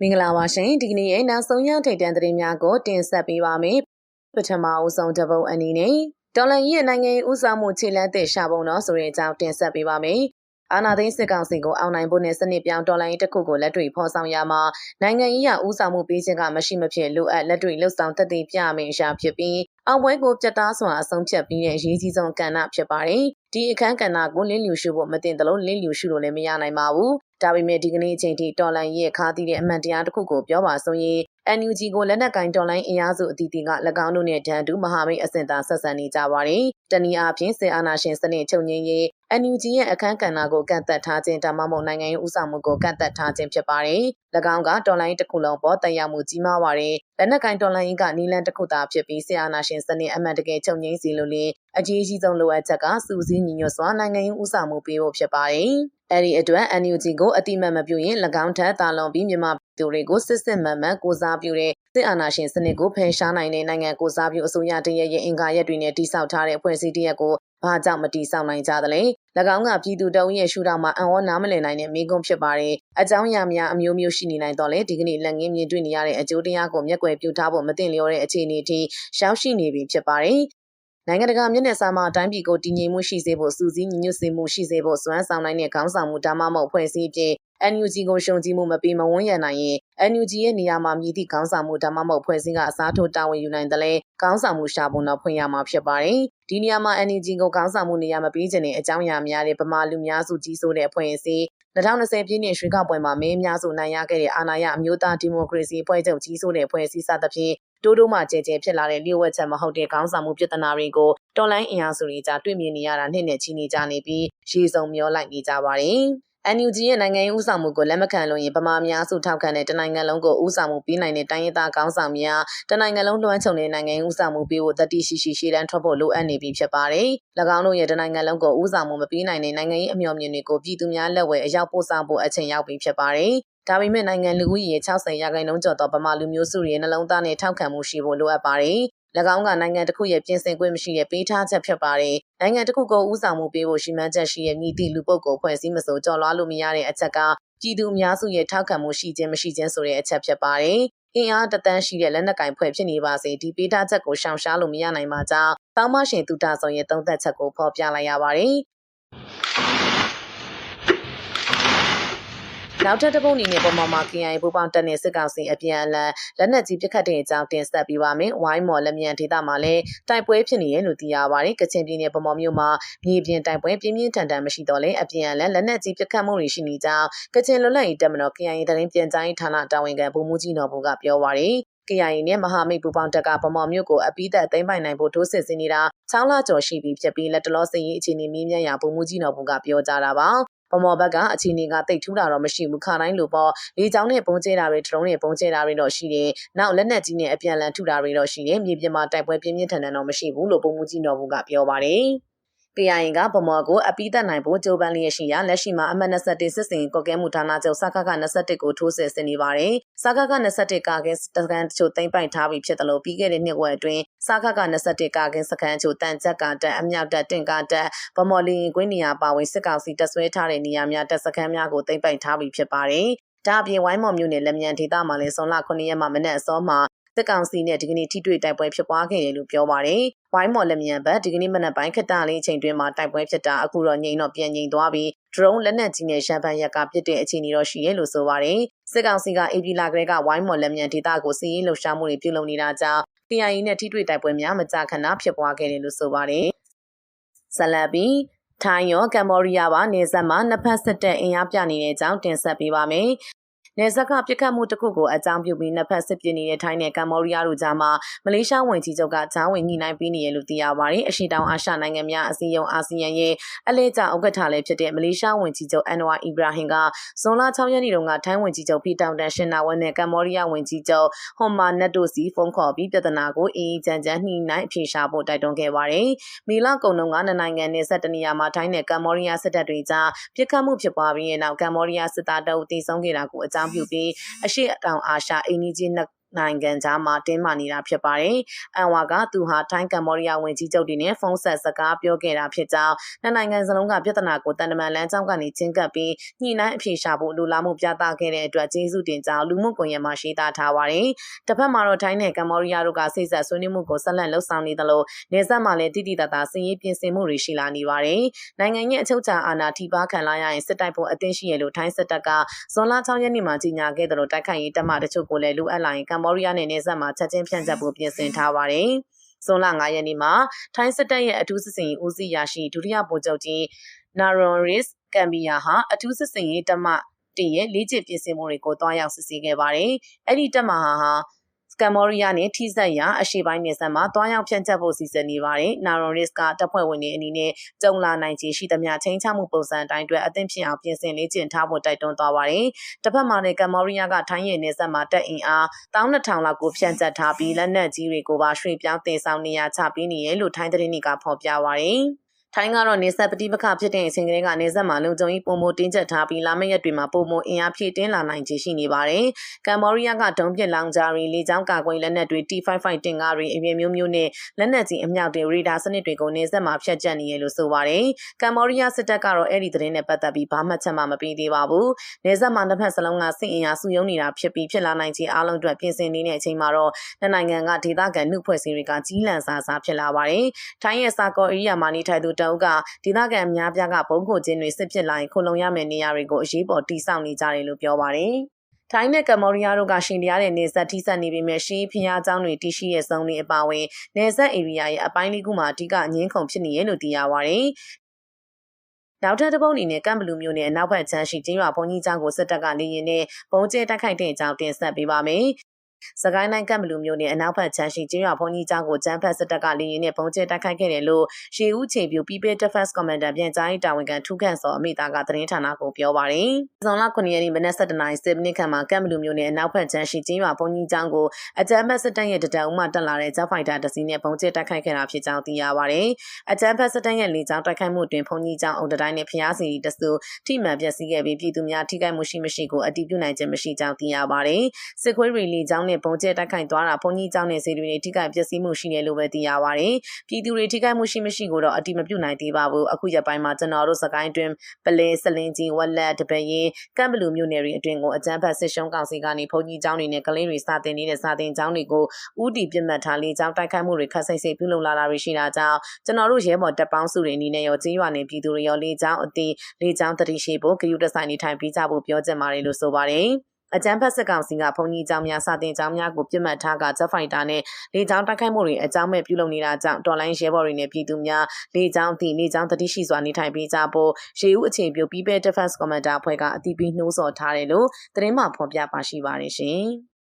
မင်္ဂလာပါရှင်ဒီကနေ့ရဲ့နောက်ဆုံးရထိတ်တန့်သတင်းများကိုတင်ဆက်ပေးပါမယ်ပထမအဆုံးတစ်ပုဒ်အနေနဲ့ဒေါ်လာရဲ့နိုင်ငံရေးဥစားမှုခြေလှမ်းတဲ့ရှာပုံတော်ဆိုတဲ့အကြောင်းတင်ဆက်ပေးပါမယ်အာနာသိန်းစစ်ကောင်စီကိုအောင်နိုင်ဖို့နဲ့စနစ်ပြောင်းတော်လိုင်းတစ်ခုကိုလက်တွေ့ဖော်ဆောင်ရမှာနိုင်ငံရေးရဥဆောင်မှုပေးခြင်းကမရှိမဖြစ်လိုအပ်လက်တွေ့လှုပ်ဆောင်သက်သေပြမယ်ရှာဖြစ်ပြီးအောင်ပွဲကိုပြတ်သားစွာအဆုံးဖြတ်ပြီးတဲ့အရေးကြီးဆုံးကဏ္ဍဖြစ်ပါတယ်ဒီအခန်းကဏ္ဍကိုလင်းလျူရှုဖို့မတင်သလိုလင်းလျူရှုလို့လည်းမရနိုင်ပါဘူးဒါပေမဲ့ဒီကနေ့အချိန်ထိတော်လိုင်းရဲ့ခါသီးတဲ့အမှန်တရားတစ်ခုကိုပြောပါဆိုရင် NUG ကိုလက်နက်ကင်တော်လိုင်းအင်အားစုအသီးသီးက၎င်းတို့နဲ့တန်တူမဟာမိတ်အဆင့်သာဆက်ဆံနေကြပါတယ်။တနည်းအားဖြင့်စေအာနာရှင်စနစ်ချုပ်ငင်းရေး NUG ရဲ့အခန်းကဏ္ဍကိုကန့်သက်ထားခြင်းဒါမှမဟုတ်နိုင်ငံရေးဥဆောင်မှုကိုကန့်သက်ထားခြင်းဖြစ်ပါတယ်။၎င်းကတော်လိုင်းတစ်ခုလုံးပေါ်တက်ရောက်မှုကြီးမားပါတယ်။လက်နက်ကင်တော်လိုင်းကနီလန်တစ်ခုသာဖြစ်ပြီးစေအာနာရှင်စနစ်အမှန်တကယ်ချုပ်ငင်းစီလို့လေအကြီးကြီးဆုံးလိုအပ်ချက်ကစူးစီးညီညွတ်စွာနိုင်ငံရေးဥဆောင်မှုပေးဖို့ဖြစ်ပါတယ်။အဲ့ဒီအတွက် NUG ကိုအတိမတ်မပြုရင်၎င်းထက်တာလွန်ပြီးမြန်မာပြည်တွေကိုစစ်စစ်မှန်မှန်ကိုစားပြုတဲ့စစ်အာဏာရှင်စနစ်ကိုဖယ်ရှားနိုင်တဲ့နိုင်ငံကိုစားပြုအစိုးရတရက်ရဲ့အင်္ဂါရက်တွေနဲ့တိစောက်ထားတဲ့အဖွဲ့အစည်းတရက်ကိုဘာကြောင့်မတိစောက်နိုင်ကြသလဲ၎င်းကပြည်သူတအုပ်ရဲ့ရှုထောင့်မှာအံ့ဩနားမလည်နိုင်တဲ့မိကွန်းဖြစ်ပါတယ်အကြောင်းအရာများအမျိုးမျိုးရှိနေနိုင်တော့လေဒီကနေ့လက်ငင်းမြင်တွေ့နေရတဲ့အကျိုးတရားကိုမျက်ကွယ်ပြုထားဖို့မတင်လျော်တဲ့အခြေအနေထိရောက်ရှိနေပြီဖြစ်ပါတယ် နိုင်ငံတကာမျက်နှာစာမှာအတိုင်းပြည်ကိုတည်ငြိမ်မှုရှိစေဖို့စူးစီးညီညွတ်စေမှုရှိစေဖို့စွမ်းဆောင်နိုင်တဲ့ခေါင်းဆောင်မှုဒါမှမဟုတ်ဖွဲ့စည်းဖြင့် NUG ကိုရှုံကြည်မှုမပေးမဝန်းရနိုင်ရင် NUG ရဲ့နေရာမှာမြည်သည့်ခေါင်းဆောင်မှုဒါမှမဟုတ်ဖွဲ့စည်းကအစားထိုးတာဝန်ယူနိုင်တယ်လေခေါင်းဆောင်မှုရှာပုံတော့ဖွင့်ရမှာဖြစ်ပါတယ်ဒီနေရာမှာ NUG ကိုခေါင်းဆောင်မှုနေရာမပေးခြင်းတဲ့အကြောင်းအရာများတဲ့ဗမာလူများစုကြီးစိုးတဲ့အဖွဲ့အစည်း2020ပြည့်နှစ်ရွှေကောက်ပွဲမှာမင်းများစုနိုင်ရခဲ့တဲ့အာဏာရအမျိုးသားဒီမိုကရေစီအဖွဲ့ချုပ်ကြီးစိုးတဲ့အဖွဲ့အစည်းစသဖြင့် တိုးတိုးမှကြဲကြဲဖြစ်လာတဲ့လျှို့ဝှက်ချက်မဟုတ်တဲ့ခေါင်းဆောင်မှုပြဿနာတွေကိုတော်လိုင်းအင်အားစုတွေကြားတွေ့မြင်နေရတာနှစ်နဲ့ချီနေကြနေပြီးရေစုံမျောလိုက်နေကြပါတယ်။ NUG ရဲ့နိုင်ငံရေးဥဆောင်မှုကိုလက်မခံလို့ရင်ဗမာများစုထောက်ခံတဲ့တနိုင်ငံလုံးကိုဥဆောင်မှုပြီးနိုင်တဲ့တိုင်းရင်းသားခေါင်းဆောင်များတနိုင်ငံလုံးလွှမ်းခြုံတဲ့နိုင်ငံရေးဥဆောင်မှုပြီးဖို့တတိရှိရှိရှေ့တန်းထွက်ဖို့လိုအပ်နေပြီဖြစ်ပါတယ်။၎င်းတို့ရဲ့တနိုင်ငံလုံးကိုဥဆောင်မှုမပြီးနိုင်တဲ့နိုင်ငံရေးအမျှော်မြင်တွေကိုပြည်သူများလက်ဝဲအရောက်ပို့ဆောင်ဖို့အချိန်ရောက်ပြီဖြစ်ပါတယ်။ ဒါပေမဲ့နိုင်ငံလူဦးရေ60ရာခိုင်နှုန်းကျော်သောဗမာလူမျိုးစုရဲ့နှလုံးသားနဲ့ထောက်ခံမှုရှိဖို့လိုအပ်ပါတယ်။၎င်းကနိုင်ငံတစ်ခုရဲ့ပြင်ဆင်ခွင့်မရှိတဲ့ပေးထားချက်ဖြစ်ပါတယ်။နိုင်ငံတစ်ခုကိုဥဆောင်မှုပေးဖို့ရှိမှန်းချက်ရှိတဲ့မြည်သည့်လူပုဂ္ဂိုလ်ဖွဲ့စည်းမစိုးကြော်လွှားလို့မရတဲ့အချက်ကပြည်သူအများစုရဲ့ထောက်ခံမှုရှိခြင်းမရှိခြင်းဆိုတဲ့အချက်ဖြစ်ပါတယ်။အင်အားတသန်းရှိတဲ့လက်နက်ကင်ဖွဲ့ဖြစ်နေပါစေဒီပေးထားချက်ကိုရှောင်ရှားလို့မရနိုင်ပါကြောင်းတောင်းမရှင်သူတာဆောင်ရဲ့သုံးသက်ချက်ကိုဖော်ပြလိုက်ရပါတယ်။ နောက်ထပ်တစ်ပုတ်အနေနဲ့ပုံမှန်မှာ KIA ပူပေါင်းတက်တဲ့စစ်ကောင်စီအပြန်အလှန်လက်နက်ကြီးပစ်ခတ်တဲ့အကြောင်းတင်ဆက်ပြီးပါမယ်။ဝိုင်းမော်လက်မြန်ဒေသမှာလည်းတိုက်ပွဲဖြစ်နေရလို့သိရပါတယ်။ကချင်ပြည်နယ်ပုံမှန်မြို့မှာမြေပြင်တိုက်ပွဲပြင်းပြင်းထန်ထန်မရှိတော့လဲအပြန်အလှန်လက်နက်ကြီးပစ်ခတ်မှုတွေရှိနေကြောင်းကချင်လွတ်လပ်ရေးတပ်မတော် KIA သတင်းပြန်ကြားရေးဌာနတာဝန်ခံဗိုလ်မှူးကြီးနော်ဘူကပြောပါရယ် KIA နဲ့မဟာမိတ်ပူပေါင်းတက်ကဗမော်မြို့ကိုအပိသက်သိမ်းပိုင်နိုင်ဖို့ထိုးစစ်ဆင်နေတာ6လကျော်ရှိပြီဖြစ်ပြီးလက်တလောစည်ရေးအခြေအနေမြင့်မြတ်ရာဗိုလ်မှူးကြီးနော်ဘူကပြောကြားတာပါ ပမော်ဘက်ကအခြေအနေကတိတ်ထူးတာတော့မရှိဘူးခါတိုင်းလိုပေါ့လေချောင်းနဲ့ပုံကျဲတာတွေဒရုန်းနဲ့ပုံကျဲတာတွေတော့ရှိတယ်နောက်လက်နက်ကြီးနဲ့အပြန်လန်ထူတာတွေတော့ရှိတယ်မြေပြင်မှာတိုက်ပွဲပြင်းပြင်းထန်ထန်တော့မရှိဘူးလို့ပုံမှုကြီးတော်ဘူးကပြောပါတယ် PIN ကဗမော်ကိုအပိသက်နိုင်ဖို့ကြိုးပမ်းလျက်ရှိရာလက်ရှိမှာအမှတ်21စစ်စင်ကော့ကဲမှုဌာနချုပ်စကက21ကိုထိုးစစ်ဆင်နေပါတယ်။စကက21ကာကဲစကန်တချို့တင်ပိုင်ထားပြီးဖြစ်တယ်လို့ပြီးခဲ့တဲ့နှစ်ဝက်အတွင်းစကက21ကာကဲစကန်ချို့တန်ချက်ကတက်အမြောက်တက်တင်ကတက်ဗမော်လီရင်ကွင်းနေရာပါဝင်စစ်ကောင်စီတပ်ဆွဲထားတဲ့နေရာများတပ်စခန်းများကိုတင်ပိုင်ထားပြီးဖြစ်ပါတယ်။ဒါအပြင်ဝိုင်းမော်မြို့နယ်လက်မြန်ဒေသမှာလည်းဇွန်လ9ရက်မှာမနေ့အစောမှာ စစ်ကောင်စီနဲ့ဒီကနေ့ထိတွေ့တိုက်ပွဲဖြစ်ပွားခဲ့တယ်လို့ပြောပါတယ်။ဝိုင်းမော်လက်မြန်ဘက်ဒီကနေ့မနက်ပိုင်းခက်တာလေးအချိန်တွင်းမှာတိုက်ပွဲဖြစ်တာအခုတော့ငြိမ်တော့ပြန်ငြိမ်သွားပြီး drone လက်နက်ကြီးနဲ့ရှမ်းပန်းရက်ကပစ်တဲ့အခြေအနေတော့ရှိရဲလို့ဆိုပါတယ်။စစ်ကောင်စီက AP လာကလေးကဝိုင်းမော်လက်မြန်ဒေသကိုစီးရင်လှုပ်ရှားမှုတွေပြုလုပ်နေတာကြောင့် PIA နဲ့ထိတွေ့တိုက်ပွဲများမကြာခဏဖြစ်ပွားခဲ့တယ်လို့ဆိုပါတယ်။ဇလဘီထိုင်းရောကမ္ဘောဒီးယားပါနေဆက်မှာနှစ်ဖက်စစ်တပ်အင်အားပြနေတဲ့အကြောင်းတင်ဆက်ပေးပါမယ် နယ်စပ်ကပြစ်ခတ်မှုတစ်ခုကိုအကြောင်းပြုပြီးနှစ်ဖက်စစ်ပြင်းနေတဲ့ထိုင်းနဲ့ကမ္ဘောဒီးယားတို့ကြားမှာမလေးရှားဝန်ကြီးချုပ်ကဂျားဝင်ညှိနှိုင်းပေးနေရလို့သိရပါတယ်။အရှိတောင်အာရှနိုင်ငံများအစည်းအရုံးအာဆီယံရဲ့အလဲကျဥက္ကဋ္ဌလည်းဖြစ်တဲ့မလေးရှားဝန်ကြီးချုပ်အန်နဝါအီဘရာဟင်ကဇွန်လ6ရက်နေ့တုန်းကထိုင်းဝန်ကြီးချုပ်ဖီတောင်တန်ရှင်နာဝက်နဲ့ကမ္ဘောဒီးယားဝန်ကြီးချုပ်ဟွန်မာနက်တို့စီဖုန်းခေါ်ပြီးပြဿနာကိုအင်းကြမ်းကြမ်းနှိနှိုင်းအဖြေရှာဖို့တိုက်တွန်းခဲ့ပါတယ်။မီလာကုံတုံကနိုင်ငံနဲ့ဆက်တနေရာမှာထိုင်းနဲ့ကမ္ဘောဒီးယားစစ်တပ်တွေကြားပြစ်ခတ်မှုဖြစ်ပွားပြီးတဲ့နောက်ကမ္ဘောဒီးယားစစ်သားတအုပ်တည်ဆုံခဲ့တာကိုအကြောင်းပြုပြီးအရှိတောင်အာရှအိန္ဒိချင်း နိုင်ငံကြားမှာတင်းမာနေတာဖြစ်ပါတယ်။အန်ဝါကသူဟာထိုင်းကမ္ဘောဒီးယားဝန်ကြီးချုပ်တွေနဲ့ဖုန်းဆက်စကားပြောခဲ့တာဖြစ်ကြောင်းနှစ်နိုင်ငံစလုံးကပြဿနာကိုတန်တမန်လမ်းကြောင်းကနေချင်းကပ်ပြီးညှိနှိုင်းအဖြေရှာဖို့လိုလားမှုပြသခဲ့တဲ့အတွက်ကျေးဇူးတင်ကြောင်းလူမှုကွန်ရက်မှာရှင်းသားထားပါတယ်။တစ်ဖက်မှာတော့ထိုင်းနဲ့ကမ္ဘောဒီးယားတို့ကစိတ်ဆက်ဆွေးနွေးမှုကိုဆက်လက်လှုပ်ဆောင်နေသလိုနေဆက်မှာလည်းတိတိတတ်တာစင်ရေးပြင်ဆင်မှုတွေရှိလာနေပါတယ်။နိုင်ငံရဲ့အချုပ်အခြာအာဏာထိပါခံလာရရင်စစ်တိုက်ဖို့အသင့်ရှိရလို့ထိုင်းစစ်တပ်ကဇွန်လ6ရက်နေ့မှာကြီးညာခဲ့တယ်လို့တိုက်ခိုက်ရေးတပ်မတချို့ကိုလည်းလူအပ်လာရင်ကမ္ဘောဒီးယားနဲ့နေဆက်မှာချက်ချင်းဖြန့်ကျက်ဖို့ပြင်ဆင်ထားပါတယ်။ဇွန်လ9ရက်နေ့မှာထိုင်းစစ်တပ်ရဲ့အထူးစစ်စင်ရေးဦးစီးရာရှိဒုတိယဗိုလ်ချုပ်ကြီးနာရွန်ရစ်ကမ်ဘီယာဟာအထူးစစ်စင်ရေးတပ်မတင်ရဲ့လေ့ကျင့်ပြင်ဆင်မှုတွေကိုတွားရောက်စစ်ဆေးခဲ့ပါတယ်။အဲ့ဒီတပ်မဟာဟာ ကမ်ဘောဒီးယားနဲ့ထိစပ်ရာအရှေ့ပိုင်းနယ်စပ်မှာတွားရောက်ဖြန့်ချက်ဖို့စီစဉ်နေပါတယ်။နာရွန်ရစ်ကတပ်ဖွဲ့ဝင်တွေအနေနဲ့ကြုံလာနိုင်ခြေရှိသမျှချင်းချမှုပုံစံအတိုင်းအတွက်အသင့်ဖြစ်အောင်ပြင်ဆင်လေ့ကျင့်ထားဖို့တိုက်တွန်းသွားပါတယ်။တစ်ဖက်မှာလည်းကမ်ဘောဒီးယားကထိုင်းရဲ့နယ်စပ်မှာတပ်အင်အား12000လောက်ကိုဖြန့်ချက်ထားပြီးလက်နက်ကြီးတွေကိုပါရွှေ့ပြောင်းတင်ဆောင်နေရချပေးနေရလို့ထိုင်းသတင်းတွေကဖော်ပြပါရယ်။ ထိုင်းကတော့နေဆက်ပဋိပက္ခဖြစ်တဲ့အချိန်ကလေးကနေဆက်မှာလုံခြုံရေးပုံမတင်းကျပ်ထားပြီးလာမယ့်ရက်တွေမှာပုံမအင်အားဖြည့်တင်းလာနိုင်ခြေရှိနေပါတယ်။ကမ်ဘောဒီးယားကဒုံပြစ်လောင်ဂျာရီလေကြောင်းကာကွယ်လက်နက်တွေ T55 တင်ကားတွေအပြင်မျိုးမျိုးနဲ့လက်နက်ကြီးအမြောက်တွေရေဒါစနစ်တွေကိုနေဆက်မှာဖျက်ကျက်နေရလို့ဆိုပါတယ်။ကမ်ဘောဒီးယားစစ်တပ်ကတော့အဲ့ဒီသတင်းနဲ့ပတ်သက်ပြီးဘာမှချက်မှမပေးသေးပါဘူး။နေဆက်မှာတစ်ဖက်စလုံးကစစ်အင်အားစုယုံနေတာဖြစ်ပြီးဖြစ်လာနိုင်ခြေအားလုံးအတွက်ပြင်ဆင်နေတဲ့အချိန်မှာတော့နိုင်ငံကဒေသခံနှုတ်ဖွဲ့စည်းတွေကကြီးလန့်စားစားဖြစ်လာပါတယ်။ထိုင်းရဲ့စာကော်အေရီးယာမှာနေထိုင်သူတအုပ်ကဒေသခံအများပြားကဘုံခိုခြင်းတွေစစ်ဖြစ်လာရင်ခုံလုံရမယ့်နေရာတွေကိုအရေးပေါ်တိစောက်နေကြတယ်လို့ပြောပါတယ်။ထိုင်းနဲ့ကမ္ဘောဒီးယားတို့ကရှင်တရားတဲ့နေဆက်ထိဆက်နေပြီမဲ့ရှင်းဖျားเจ้าတွေတရှိရဲ့စုံတွေအပါအဝင်နေဆက်ဧရိယာရဲ့အပိုင်းလေးခုမှာအဓိကအငင်းခုန်ဖြစ်နေရလို့သိရပါတယ်။နောက်ထပ်တစ်ပုတ်အနေနဲ့ကမ်ဘလူမျိုးနဲ့အနောက်ဘက်ချမ်းရှိကျင်းရွာဘုံကြီးကျောင်းကိုစစ်တပ်ကလေရင်နဲ့ဘုံကျဲတိုက်ခိုက်တဲ့အကြောင်းတင်ဆက်ပေးပါမယ်။ စကိုင်းတိုင်းကပ်မလူမျိုးနဲ့အနောက်ဘက်ချမ်းရှိကျင်းရွာဘုံကြီးကျောင်းကိုကျန်းဖက်စစ်တပ်ကလေရင်နဲ့ပုံကျဲတိုက်ခိုက်ခဲ့တယ်လို့ရှေဦးချေပြူ People Defense Commander ပြန်ကြားရေးတာဝန်ခံထူးခန့်စောအမိသားကသတင်းဌာနကိုပြောပါရယ်။ဇွန်လ9ရက်နေ့မနက်7:00နာရီ10မိနစ်ခန့်မှာကပ်မလူမျိုးနဲ့အနောက်ဘက်ချမ်းရှိကျင်းရွာဘုံကြီးကျောင်းကိုအကြမ်းဖက်စစ်တပ်ရဲ့တတအုံမှတက်လာတဲ့ဂျက်ဖိုက်တာတစီးနဲ့ပုံကျဲတိုက်ခိုက်ခဲ့တာဖြစ်ကြောင်းသိရပါရယ်။အကြမ်းဖက်စစ်တပ်ရဲ့လေကြောင်းတိုက်ခိုက်မှုတွင်ဘုံကြီးကျောင်းအုံတိုင်းနဲ့ဖျားစီတဆူထိမှန်ပျက်စီးခဲ့ပြီးပြည်သူများထိခိုက်မှုရှိမရှိကိုအတည်ပြုနိုင်ခြင်းမရှိကြောင်းသိရပါရယ်။စစ်ခွေးရီလီကျောင်းနဲ့ပုံကျဲတိုက်ခိုက်သွားတာဘုန်းကြီးကျောင်းနဲ့စေတွေထိခိုက်ပျက်စီးမှုရှိနေလို့ပဲသိရပါတယ်။ပြည်သူတွေထိခိုက်မှုရှိမရှိကိုတော့အတိမပြုနိုင်သေးပါဘူး။အခုရက်ပိုင်းမှာကျွန်တော်တို့စကိုင်းတွင်ပလဲစလင်းကြီးဝက်လက်တပရင်ကမ်ဘလူမြို့နယ်တွေအတွင်းကိုအကြမ်းဖက်စစ်ရှုံးကောင်စီကနေဘုန်းကြီးကျောင်းတွေနဲ့ကလေးတွေစာတင်နေတဲ့စာတင်ကျောင်းတွေကိုဥတီပြစ်မှတ်ထားလေကြောင်းတိုက်ခိုက်မှုတွေခက်ဆိတ်ဆိတ်ပြုလုပ်လာတာတွေရှိတာကြောင့်ကျွန်တော်တို့ရဲဘော်တပ်ပေါင်းစုတွေအနေနဲ့ရောကြေးရွာနယ်ပြည်သူတွေရောလေကြောင်းအသေးလေကြောင်းတတိရှိဖို့ဂရုတစိုက်နေထိုင်ပြီးကြဖို့ပြောချင်ပါတယ်လို့ဆိုပါတယ်။ အကြမ်းဖက်စစ်ကောင်စီကဘုံကြီးကျောင်းများစာတင်ကျောင်းများကိုပြစ်မှတ်ထားကဂျက်ဖိုက်တာနဲ့လေကြောင်းတိုက်ခိုက်မှုတွေအကြောင်းမဲ့ပြုလုပ်နေတာကြောင့်တော်လိုင်းရဲဘော်တွေနဲ့ပြည်သူများလေကြောင်းသည့်လေကြောင်းတတိရှိစွာနေထိုင်ပေးကြဖို့ရေဦးအခြေပြု People Defense Commander အဖွဲ့ကအတိပေးနှိုးဆော်ထားတယ်လို့သတင်းမှဖော်ပြပါရှိပါတယ်ရှင်။